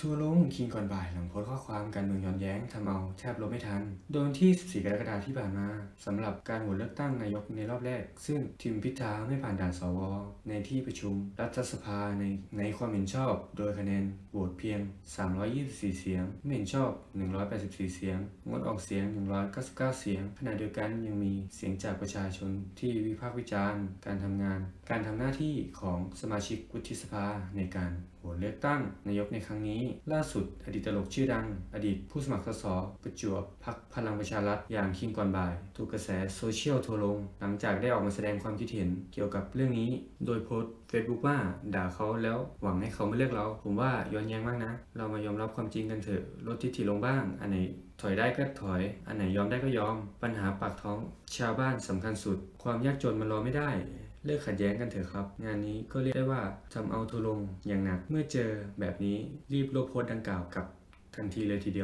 ทัวร์ลงคิงก่อนบ่ายหลังโพสข้อความการเมืองย้อนแย้งทำเอาแทบลบไม่ทัน โดนที่ 14 กรกฎาคมที่ผ่านมาสำหรับการโหวตเลือกตั้งนายกในรอบแรก ซึ่งทีมพิธาไม่ผ่านด่านสว ในที่ประชุม รัฐสภาในในความเห็นชอบ โดยคะแนนโหวตเพียง 324 เสียง ไม่เห็นชอบ 184 เสียง งดออกเสียง 199 เสียง ขณะเดียวกันยังมีเสียงจากประชาชนที่วิพากษ์วิจารณ์ การทำงาน การทำหน้าที่ของสมาชิกวุฒิสภาในการโหวตเลือกตั้งนายกในครั้งนี้ล่าสุดอดีตตลกชื่อดัง อดีตผู้สมัครสสประจวบพักพลังประชารัฐอย่างคิงก่อนบ่าย ถูกกระแสโซเชียลทัวร์ลง หลังจากได้ออกมาแสดงความคิดเห็นเกี่ยวกับเรื่องนี้ โดยโพสต์ Facebook ว่าด่าเขาแล้วหวังให้เขาไม่เลือกเรา ผมว่าย้อนแย้งมากนะ เรามายอมรับความจริงกันเถอะลดทิฐิลงบ้าง อันไหนถอยได้ก็ถอย อันไหนยอมได้ก็ยอม ปัญหาปากท้องชาวบ้านสำคัญสุด ความยากจนมันรอไม่ได้ เลิกขัดแย้งกันเถอะครับ งานนี้ก็เรียกได้ว่าทำเอาทุลงอย่างหนักเมื่อเจอแบบนี้รีบลบโพสต์ดังกล่าวกับทันทีเลยทีเดียว